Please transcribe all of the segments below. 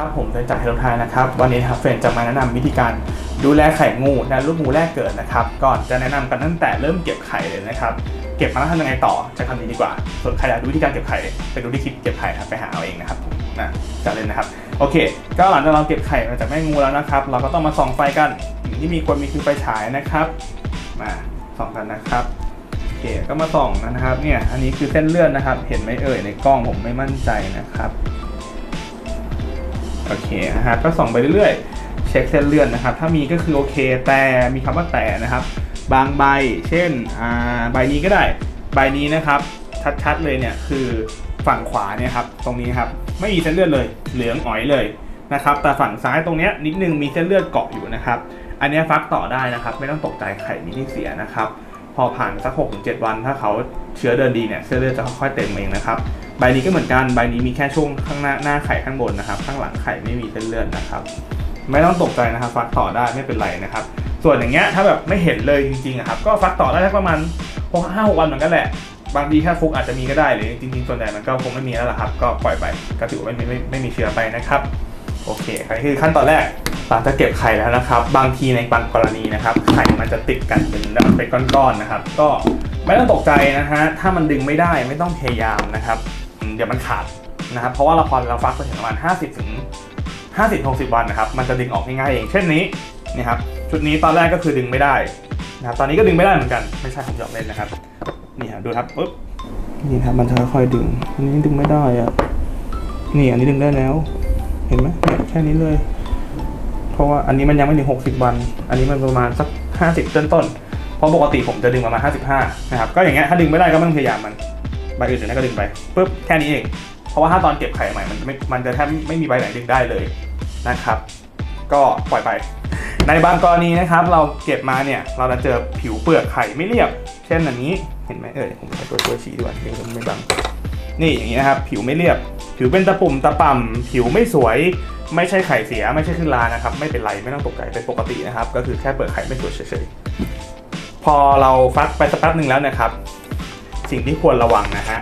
ครับ ผมเป็นจากเฮลไทยนะครับ วันนี้ครับเฟรนจะมาแนะนำวิธีการดูแลไข่งูและลูกงูแรกเกิดนะครับ ก่อนจะแนะนำกันตั้งแต่เริ่มเก็บไข่เลยนะครับ เก็บมาแล้วทำยังไงต่อใช้คำนี้ดีกว่า ส่วนใครอยากดูวิธีการเก็บไข่ไปดูที่คลิปเก็บไข่ครับไปหาเอาเองนะครับนะจะเล่นนะครับ โอเค ก็หลังจากเราเก็บไข่มาจากแม่งูแล้วนะครับ เราก็ต้องมาส่องไฟกันสิ่งที่มีควรมีคือไฟฉายนะครับ มาส่องกันนะครับโอเคก็มาส่องนะครับ เนี่ย อันนี้คือเส้นเลือดนะครับ เห็นไหมเอ่ยในกล้องผมไม่มั่นใจนะครับ โอเคนะฮะก็ส่องไปเรื่อยๆ เช็คเส้นเลือดนะครับ ถ้ามีก็คือโอเค แต่มีคำว่าแต่นะครับ บางใบ เช่นอ่าใบนี้ก็ได้ ใบนี้นะครับ ชัดๆเลยเนี่ยคือฝั่งขวาเนี่ยครับ ตรงนี้ครับ ไม่มีเส้นเลือดเลย เหลืองอ๋อยเลยนะครับ แต่ฝั่งซ้ายตรงเนี้ยนิดนึงมีเส้นเลือดเกาะอยู่นะครับ อันนี้ฟักต่อได้นะครับ ไม่ต้องตกใจไข่มีที่เสียนะครับ พอผ่านสัก6กถึงเวัน ถ้าเขาเชื้อเดินดีเนี่ย เส้นเลือดจะค่อยๆเต็มเองนะครับ ใบนี้ก็เหมือนกันใบนี้มีแค่ช่วงข้างหน้าหน้าไข่ข้างบนนะครับ ข้างหลังไข่ไม่มีเส้นเลือดนะครับ ไม่ต้องตกใจนะครับฟักต่อได้ไม่เป็นไรนะครับ ส่วนอย่างเงี้ยถ้าแบบไม่เห็นเลยจริงๆอะครับ ก็ฟักต่อได้สักประมาณหกห้าหกวันเหมือนกันแหละ บางทีแค่ฟุกอาจจะมีก็ได้หรือจริงๆส่วนใหญ่มันก็คงไม่มีแล้วล่ะครับ ก็ปล่อยไปก็ถือว่าไม่ไม่ไม่มีเชื้อไปนะครับโอเคอันนี้คือขั้นตอนแรกหลังจากเก็บไข่แล้วนะครับ บางทีในบางกรณีนะครับ ไข่มันจะติดกันเป็นเป็นก้อนๆนะครับ ก็ไม่ต้องตกใจนะฮะ ถ้ามันดึงไม่ได้ไม่ต้องพยายามนะครับ เดี๋ยวมันขาดนะครับ เพราะว่าเราพอเราฟักไปถึงประมาณ 50ถึง50 60 วันนะครับ มันจะดึงออกง่ายๆเอง เช่นนี้นี่ครับ ชุดนี้ตอนแรกก็คือดึงไม่ได้นะครับ ตอนนี้ก็ดึงไม่ได้เหมือนกัน ไม่ใช่ผมหยอกเล่นนะครับ นี่ครับดูครับปุ๊บ นี่ครับ มันจะค่อยๆดึง อันนี้ดึงไม่ได้อะนี่อันนี้ดึงได้แล้ว เห็นไหมแค่นี้เลย เพราะว่าอันนี้มันยังไม่ถึง 60 วัน อันนี้มันประมาณสัก 50ต้นต้นเพราะปกติผมจะดึงประมาณ 55 นะครับ ก็อย่างเงี้ย ถ้าดึงไม่ได้ก็ไม่ต้องพยายามมัน ใบอื่นเดี๋ยวนั้นก็ดึงไปปุ๊บแค่นี้เอง เพราะว่าถ้าตอนเก็บไข่ใหม่มันจะไม่มันจะแทบไม่มีใบไหนดึงได้เลยนะครับ ก็ปล่อยไป ในบางกรณีนะครับ เราเก็บมาเนี่ยเราจะเจอผิวเปลือกไข่ไม่เรียบ เช่นอันนี้เห็นไหมเอ่ยผมเอาตัวช่วยชี้ดีกว่าเดี๋ยวมันไม่บังนี่อย่างนี้นะครับผิวไม่เรียบ ผิวเป็นตะปุ่มตะป่ำผิวไม่สวยไม่ใช่ไข่เสียไม่ใช่ขึ้นรานะครับ ไม่เป็นไรไม่ต้องตกใจเป็นปกตินะครับ ก็คือแค่เปลือกไข่ไม่สวยเฉยๆพอเราฟักไปสักแป๊บหนึ่งแล้วนะครับ สิ่งที่ควรระวังนะฮะ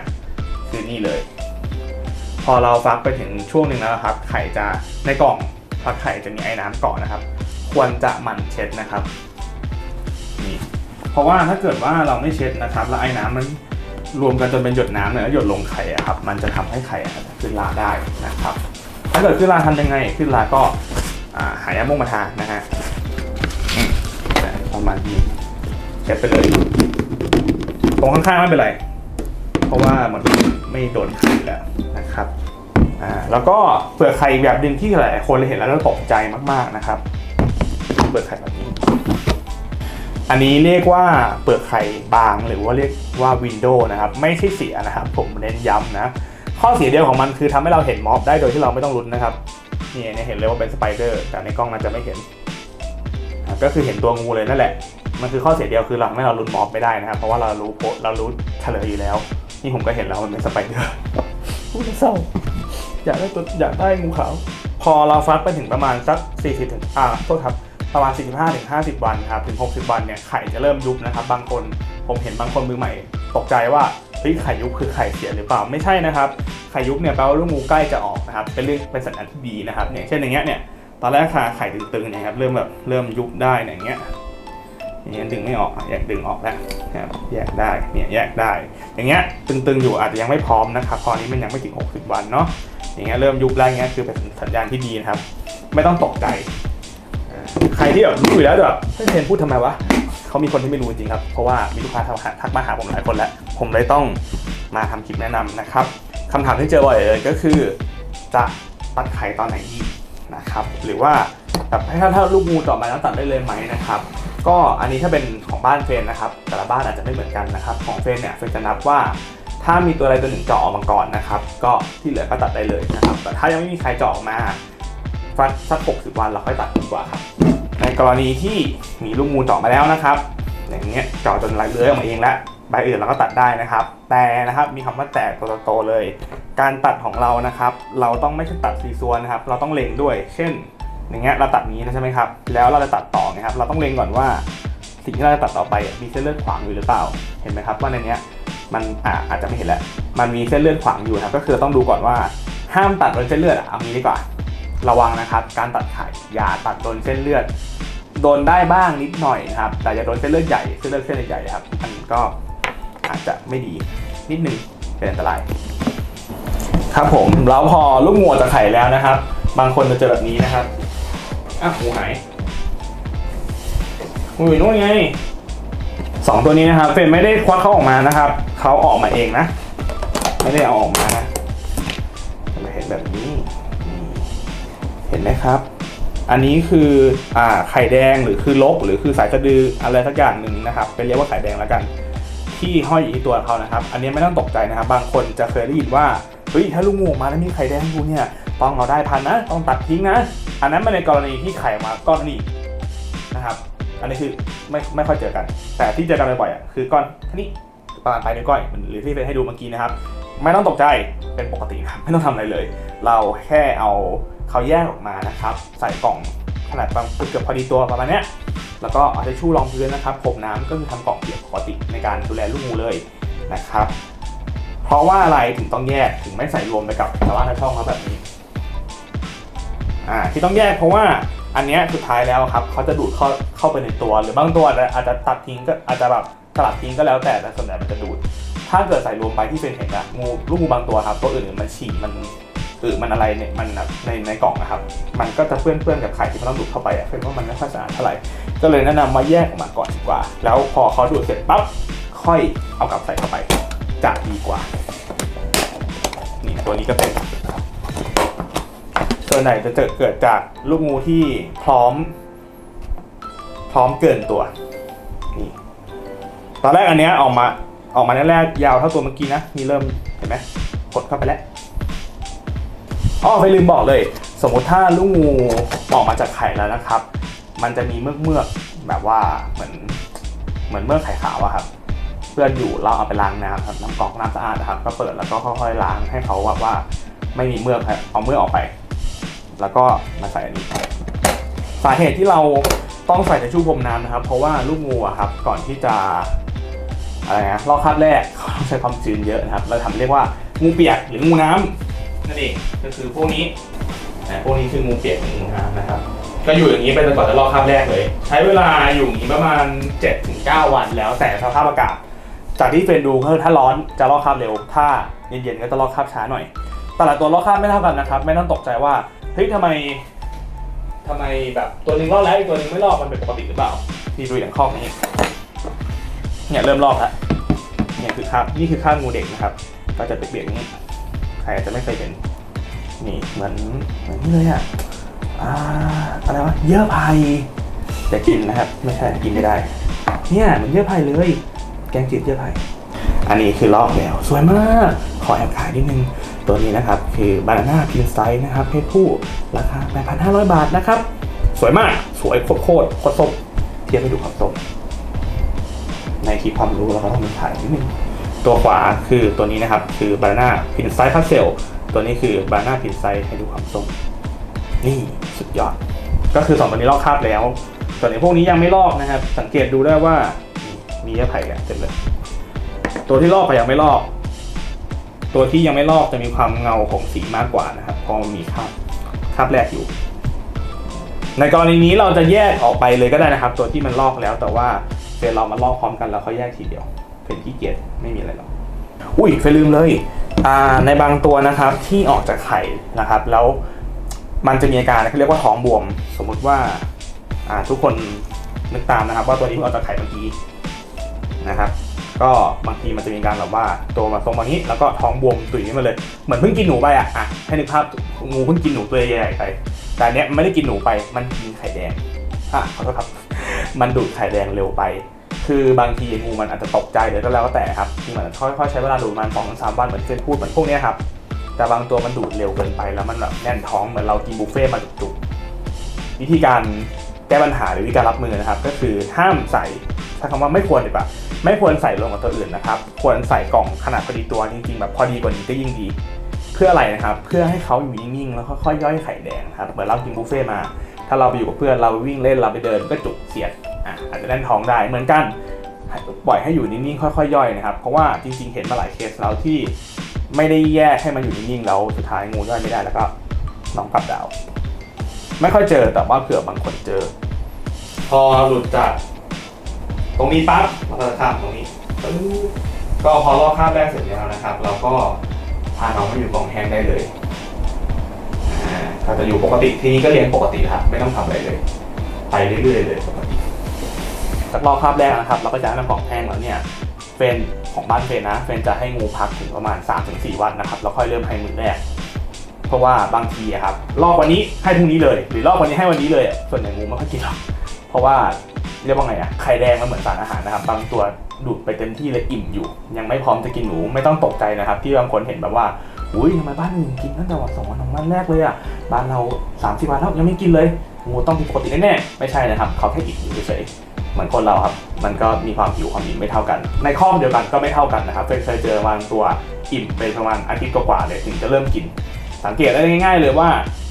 คือนี่เลย พอเราฟักไปถึงช่วงหนึ่งแล้วครับ ไข่จะในกล่องฟักไข่จะมีไอ้น้ำเกาะนะครับ ควรจะหมั่นเช็ดนะครับนี่เพราะว่าถ้าเกิดว่าเราไม่เช็ดนะครับ แล้วไอ้น้ำมันรวมกันจนเป็นหยดน้ำเนี่ยแล้วหยดลงไข่ครับ มันจะทำให้ไข่ขึ้นราได้นะครับ ถ้าเกิดขึ้นราทำยังไง ขึ้นราก็หายาม่งมาทานะฮะประมาณนี้เช็ดไปเลย ตรงข้างๆไม่เป็นไร เพราะว่ามันไม่โดนไข่แล้วนะครับอ่าแล้วก็เปลือกไข่แบบหนึ่งที่หลายคนเห็นแล้วตกใจมากๆนะครับ เปลือกไข่แบบนี้ อันนี้เรียกว่าเปลือกไข่บางหรือว่าเรียกว่าวินโดว์นะครับ ไม่ใช่เสียนะครับ ผมเน้นย้ำนะข้อเสียเดียวของมันคือทำให้เราเห็นม็อบได้โดยที่เราไม่ต้องลุ้นนะครับนี่เห็นเลยว่าเป็นสไปเดอร์แต่ในกล้องมันจะไม่เห็น ก็คือเห็นตัวงูเลยนั่นแหละ มันคือข้อเสียเดียวคือเราไม่เราลุ้นม็อบไม่ได้นะครับ เพราะว่าเรารู้โพเรารู้เฉลยอยู่แล้ว นี่ผมก็เห็นแล้วมันเป็นสไปเดอร์พูดเศร้าอยากได้ตัวอยากได้งูขาว พอเราฟักไปถึงประมาณสัก 40ถึงอ่าโทษครับประมาณ 45ถึง50 วันครับถึง 60 วันเนี่ยไข่จะเริ่มยุบนะครับ บางคนผมเห็นบางคนมือใหม่ ตกใจว่าเฮ้ยไข่ยุบคือไข่เสียหรือเปล่าไม่ใช่นะครับไข่ยุบเนี่ยแปลว่าลูกงูใกล้จะออกนะครับเป็นเรื่องเป็นสัญญาณที่ดีนะครับเนี่ยเช่นอย่างเงี้ยเนี่ยตอนแรกขาไข่ตึงๆเนะครับเริ่มแบบเริ่มยุบได้เนี่ยอย่างเงี้ย อย่างเงี้ยดึงไม่ออกอะแยกดึงออกแล้วนะแยกได้เนี่ยแยกได้ อย่างเงี้ยตึงๆอยู่อาจจะยังไม่พร้อมนะครับพอนี้มันยังไม่ถึง 60 วันเนาะอย่างเงี้ยเริ่มยุบแล้วเงี้ยคือเป็นสัญญาณที่ดีนะครับ ไม่ต้องตกใจใครที่แบบรู้อยู่แล้วแบบเฮ้ยเทนพูดทำไมวะเขามีคนที่ไม่รู้จริงครับ เพราะว่ามีลูกค้าทักมาหาผมหลายคนแล้วผมเลยต้องมาทำคลิปแนะนำนะครับคำถามที่เจอบ่อยเลยก็คือ จะตัดไข่ตอนไหนดีนะครับ หรือว่าแบบถ้าถ้าลูกงูต่อมาแล้วตัดได้เลยไหมนะครับ ก็อันนี้ถ้าเป็นของบ้านเฟรนนะครับแต่ละบ้านอาจจะไม่เหมือนกันนะครับ ของเฟรนเนี่ยเฟรนจะนับว่าถ้ามีตัวอะไรตัวหนึ่งเจาะออกมาก่อนนะครับก็ที่เหลือก็ตัดได้เลยนะครับแต่ถ้ายังไม่มีใครเจาะออกมาฟักสัก60 วันเราค่อยตัดดีกว่าครับในกรณีที่มีลูกงูเจาะมาแล้วนะครับ อย่างเงี้ยเจาะจนไหลเลื้อยออกมาเองแล้วใบอื่นเราก็ตัดได้นะครับ แต่นะครับมีคำว่าแต่ตัวโตๆเลย การตัดของเรานะครับ เราต้องไม่ใช่ตัดซีซัวนะครับ เราต้องเล็งด้วย เช่น อย่างเงี้ยเราตัดนี้นะใช่ไหมครับ แล้วเราจะตัดต่อนะครับ เราต้องเล็งก่อนว่า สิ่งที่เราจะตัดต่อไปมีเส้นเลือดขวางอยู่หรือเปล่า เห็นไหมครับว่าในเนี้ยมันอาอาจจะไม่เห็นแล้วมันมีเส้นเลือดขวางอยู่ครับ ก็คือต้องดูก่อนว่าห้ามตัดบนเส้นเลือดอะเอางี้ดีกว่า ระวังนะครับ การตัดไข่อย่าตัดโดนเส้นเลือด โดนได้บ้างนิดหน่อยนะครับ แต่อย่าโดนเส้นเลือดใหญ่เส้นเลือดเส้นใหญ่ครับมันก็อาจจะไม่ดีนิดนึงเป็นอันตรายครับผมแล้วพอลูกงูจากไข่แล้วนะครับ บางคนจะเจอแบบนี้นะครับ อะงูหายงูอยู่นู่นไงสองตัวนี้นะครับเฟรมไม่ได้ควักเขาออกมานะครับเขาออกมาเองนะ ไม่ได้เอาออกมานะจะเห็นแบบนี้ เห็นไหมครับ อันนี้คืออ่าไข่แดงหรือคือลกหรือคือสายสะดืออะไรสักอย่างหนึ่งนะครับเป็นเรียกว่าไข่แดงแล้วกัน ที่ห้อยอยู่ที่ตัวเขานะครับ อันนี้ไม่ต้องตกใจนะครับ บางคนจะเคยได้ยินว่าเฮ้ยถ้าลูกงูออกมาแล้วมีไข่แดงอยู่เนี่ย ต้องเอาได้พันนะ ต้องตัดทิ้งนะ อันนั้นเป็นในกรณีที่ไข่ออกมาก้อนนี้นะครับ อันนี้คือไม่ไม่ค่อยเจอกัน แต่ที่เจอกันบ่อยๆอะคือก้อนท่านี้ประมาณปลายนิ้วก้อยหรือที่เป็นให้ดูเมื่อกี้นะครับ ไม่ต้องตกใจเป็นปกติครับไม่ต้องทำอะไรเลย เราแค่เอาเขาแยกออกมานะครับ ใส่กล่องขนาดบางเกือบพอดีตัวประมาณนี้แล้วก็เอาทิชชู่รองพื้นนะครับผมน้ำก็คือทำกล่องเปียกปกติในการดูแลลูกงูเลยนะครับ เพราะว่าอะไรถึงต้องแยกถึงไม่ใส่รวมไปกับชาวบ้านชาวช่องเขาแบบนี้ อ่าที่ต้องแยกเพราะว่าอันเนี้ยสุดท้ายแล้วครับเขาจะดูดเข้าเข้าไปในตัว หรือบางตัวอาจจะตัดทิ้งก็อาจจะแบบสลัดทิ้งก็แล้วแต่แต่ส่วนใหญ่มันจะดูด ถ้าเกิดใส่รวมไปที่เป็นเห็นนะงูลูกงูบางตัวครับตัวอื่นมันฉี่มันอือมันอะไรเนี่ยมันแบบในในกล่องนะครับ มันก็จะเปื้อนเปื้อนๆกับไข่ที่มันต้องดูดเข้าไปอะเป็นว่ามันไม่ค่อยสะอาดเท่าไหร่ก็เลยแนะนำมาแยกออกมาก่อนดีกว่า แล้วพอเขาดูดเสร็จปั๊บค่อยเอากลับใส่เข้าไปจะดีกว่านี่ตัวนี้ก็เป็น ส่วนไหนจะเกิดเกิดจากลูกงูที่พร้อม พร้อมเกินตัวนี่ตอนแรกอันเนี้ยออกมาออกมาแรกๆยาวเท่าตัวเมื่อกี้นะนี่เริ่มเห็นไหมกดเข้าไปแล้วอ๋อไปลืมบอกเลย สมมติถ้าลูกงูออกมาจากไข่แล้วนะครับ มันจะมีเมือกเมือกแบบว่าเหมือนเหมือนเมือกไข่ขาวอะครับ เพื่อนอยู่เราเอาไปล้างน้ำครับน้ำกรอกน้ำสะอาดนะครับ ก็เปิดแล้วก็ค่อยๆล้างให้เขาแบบว่าไม่มีเมือกเอาเมือกออกไป แล้วก็มาใส่อันนี้สาเหตุที่เราต้องใส่ทิชชู่พรมน้ำนะครับ เพราะว่าลูกงูอะครับก่อนที่จะอะไรนะลอกคราบแรกเขาต้องใช้ความชื้นเยอะนะครับ เราทำเรียกว่างูเปียกหรืองูน้ำนั่นเองก็คือพวกนี้นะพวกนี้คืองูเปียกหรืองูน้ำนะครับ ก็อยู่อย่างนี้ไปจนกว่าจะลอกคราบแรกเลย ใช้เวลาอยู่อย่างนี้ประมาณ 7-9 วันแล้วแต่สภาพอากาศ จากที่เฟรนดูก็คือถ้าร้อนจะลอกคราบเร็ว ถ้าเย็นๆก็จะลอกคราบช้าหน่อยแต่ละตัวลอกคราบไม่เท่ากันนะครับ ไม่ต้องตกใจว่า เฮ้ยทำไมทำไมแบบตัวนึงลอกแล้วอีกตัวนึงไม่ลอกมันเป็นปกติหรือเปล่าที่ดูอย่างข้อนี้เนี่ยเริ่มลอกแล้วเนี่ยคือคราบนี่คือคราบงูเด็กนะครับ ก็จะเปียกๆอย่างนี้ใครอาจจะไม่เคยเห็นนี่เหมือนเหมือนนี่เลยอะอ่าอะไรวะเยื่อไผ่แต่กินนะครับ ไม่ใช่กินไม่ได้ เนี่ยเหมือนเยื่อไผ่เลย แกงจืดเยื่อไผ่อันนี้คือลอกแล้ว สวยมาก ขอแอบขายนิดนึง ตัวนี้นะครับคือบานาน่าพินไซส์นะครับเพศผู้ราคา 8,500 บาทนะครับ สวยมากสวยโคตรโคตรโคตรส้มเทียบให้ดูความส้มในคลิปความรู้เราก็ต้องมีถ่ายนิดนึงตัวขวาคือตัวนี้นะครับ คือบานาน่าพินไซส์พาสเซลตัวนี้คือบานาน่าพินไซส์ให้ดูความส้มนี่สุดยอด ก็คือสองตัวนี้ลอกคราบแล้ว ส่วนในพวกนี้ยังไม่ลอกนะครับ สังเกตดูได้ว่ามีเยื่อไผ่เต็มเลย ตัวที่ลอกไปยังไม่ลอก ตัวที่ยังไม่ลอกจะมีความเงาของสีมากกว่านะครับเพราะมันมีคราบคราบแรกอยู่ ในกรณีนี้เราจะแยกออกไปเลยก็ได้นะครับ ตัวที่มันลอกแล้ว แต่ว่าเฟรเรามาลอกพร้อมกันแล้วเขาแยกทีเดียวเป็นขี้เกียจไม่มีอะไรหรอกอุ้ยเฟรลืมเลยอ่าในบางตัวนะครับที่ออกจากไข่นะครับ แล้วมันจะมีอาการเขาเรียกว่าท้องบวม สมมุติว่าอ่าทุกคนนึกตามนะครับ ว่าตัวนี้เพิ่งออกจากไข่เมื่อกี้นะครับ ก็บางทีมันจะมีการแบบว่าตัวมาทรงแบบนี้ แล้วก็ท้องบวมตุ๋ยขึ้มาเลย เหมือนเพิ่งกินหนูไปอะอะให้นึกภาพงูเพิ่งกินหนูตัวใหญ่ไป แต่เนี้ยมันไม่ได้กินหนูไปมันกินไข่แดงอะขอโทษครับ มันดูดไข่แดงเร็วไป คือบางทีงูมันอาจจะตกใจหรือก็แล้วแต่ครับที่มันค่อยๆใช้เวลาดูดมาณสองสามวันเหมือนเคยพูดเหมือนพวกเนี้ยครับแต่บางตัวมันดูดเร็วเกินไปแล้วมันแบบแน่นท้องเหมือนเรากินบุฟเฟ่มาจุกๆวิธีการแก้ปัญหาหรือวิธีการรับมือนะครับ ก็คือห้ามใส่ ใช้คำว่าไม่ควรดีกว่าไม่ควรใส่รวมกับตัวอื่นนะครับ ควรใส่กล่องขนาดพอดีตัวจริงๆแบบพอดีกว่านี้ก็ยิ่งดี เพื่ออะไรนะครับ เพื่อให้เขาอยู่นิ่งๆแล้วค่อยๆย่อยไข่แดงครับเหมือนเรากินบุฟเฟ่มา ถ้าเราไปอยู่กับเพื่อนเราไปวิ่งเล่นเราไปเดินก็จุกเสียดอะอาจจะแน่นท้องได้เหมือนกันปล่อยให้อยู่นิ่งๆค่อยๆย่อยนะครับ เพราะว่าจริงๆ เห็นมาหลายเคสแล้วที่ไม่ได้แยกให้มันอยู่นิ่งๆแล้วสุดท้ายงูย่อยไม่ได้แล้วก็น้องกลับดาว ไม่ค่อยเจอแต่ว่าเผื่อบางคนเจอ พอหลุดจาก ตรงนี้ปั๊บเราก็จะข้ามตรงนี้ปึ๊บก็พอลอกข้ามแรกเสร็จแล้วนะครับ เราก็พาน้องมาอยู่กองแห้งได้เลยอ่าก็จะอยู่ปกติทีนี้ก็เรียนปกติครับไม่ต้องทำอะไรเลย ไปเรื่อยๆเลยปกติจากรอบคาบแรกนะครับ เราก็จะให้มันกล่องแห้งแล้วเนี่ยเฟนของบ้านเฟนนะเฟนจะให้งูพักถึงประมาณ 3-4 วันนะครับแล้วค่อยเริ่มให้มือแรก เพราะว่าบางทีอะครับรอบวันนี้ให้พรุ่งนี้เลย หรือรอบวันนี้ให้วันนี้เลย ส่วนใหญ่งูไม่ค่อยกินหรอกเพราะว่า เรียกว่าไงอะไข่แดงมันเหมือนสารอาหารนะครับ บางตัวดูดไปเต็มที่เลยอิ่มอยู่ ยังไม่พร้อมจะกินหนูไม่ต้องตกใจนะครับ ที่บางคนเห็นแบบว่าอุ้ยทำไมบ้านอื่นกินตั้งแต่วันสองวันของวันแรกเลยอะบ้านเราสามสิบวันแล้วยังไม่กินเลยงูต้องผิดปกติแน่ๆไม่ใช่นะครับเขาแค่อิ่มอยู่เฉยๆเหมือนคนเราครับ มันก็มีความหิวความอิ่มไม่เท่ากัน ในข้อเดียวกันก็ไม่เท่ากันนะครับเคยเคยเจอบางตัวอิ่มไปประมาณอาทิตย์กว่าๆเลยถึงจะเริ่มกิน สังเกตได้ง่าย ๆ เลยว่า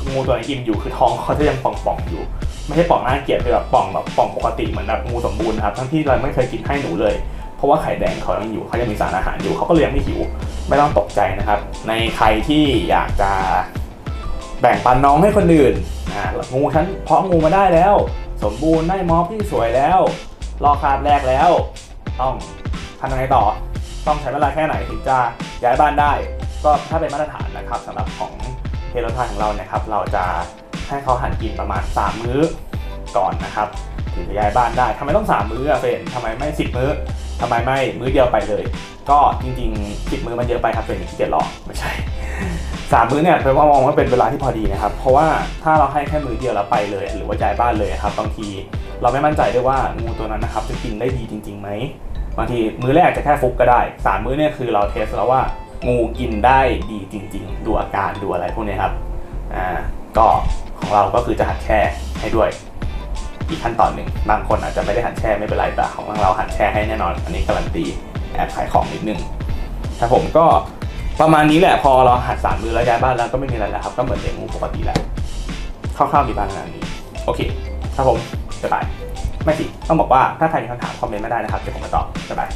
งูตัวไหนอิ่มอยู่คือท้องเขาจะยังป่องๆอยู่ ไม่ใช่ป่องน่าเกลียดคือแบบป่องแบบป่องปกติเหมือนแบบงูสมบูรณ์นะครับทั้งที่เราไม่เคยกินให้หนูเลย เพราะว่าไข่แดงเขายังอยู่เขายังมีสารอาหารอยู่เขาก็เลยยังไม่หิว ไม่ต้องตกใจนะครับ ในใครที่อยากจะแบ่งปันน้องให้คนอื่นอ่างูฉันเพาะงูมาได้แล้ว สมบูรณ์ได้มอฟที่สวยแล้ว รอคาบแรกแล้ว ต้องทำยังไงต่อ ต้องใช้เวลาแค่ไหนถึงจะย้ายบ้านได้ ก็ถ้าเป็นมาตรฐานนะครับสำหรับของเทโลทาของเราเนี่ยครับเราจะ ให้เขาหันกินประมาณ 3 มื้อก่อนนะครับถึงจะย้ายบ้านได้ทำไมต้อง 3 มื้ออะเฟรนทำไมไม่ 10 มื้อทำไมไม่มื้อเดียวไปเลย ก็จริงๆ 10 มื้อมันเยอะไปครับเป็นเกียจหรอกไม่ใช่สามมื้อเนี่ยเป็นว่ามองว่าเป็นเวลาที่พอดีนะครับ เพราะว่าถ้าเราให้แค่มื้อเดียวแล้วไปเลย หรือว่าย้ายบ้านเลยครับบางทีเราไม่มั่นใจด้วยว่างูตัวนั้นนะครับจะกินได้ดีจริงๆไหมบางทีมื้อแรกจะแค่ฟุกก็ได้สามมื้อเนี่ยคือเราเทสแล้วว่างูกินได้ดีจริง ๆ ดูอาการดูอะไรพวกนี้ครับอ่า ก็ของเราก็คือจะหัดแช่ให้ด้วย อีกขั้นตอนหนึ่งบางคนอาจจะไม่ได้หัดแช่ไม่เป็นไรแต่ของเราหัดแช่ให้แน่นอน อันนี้การันตีแอบขายของนิดนึงแต่ผมก็ประมาณนี้แหละพอเราหัดสามมือแล้วย้ายบ้านแล้วก็ไม่มีอะไรแล้วครับก็เหมือนเลี้ยงงูปกติแหละคร่าวๆมีบ้างขนาดนี้ โอเคครับผมบ๊ายบายไม่สิต้องบอกว่าถ้าใครมีคำถามคอมเมนต์มาได้นะครับเดี๋ยวผมมาตอบบ๊ายบาย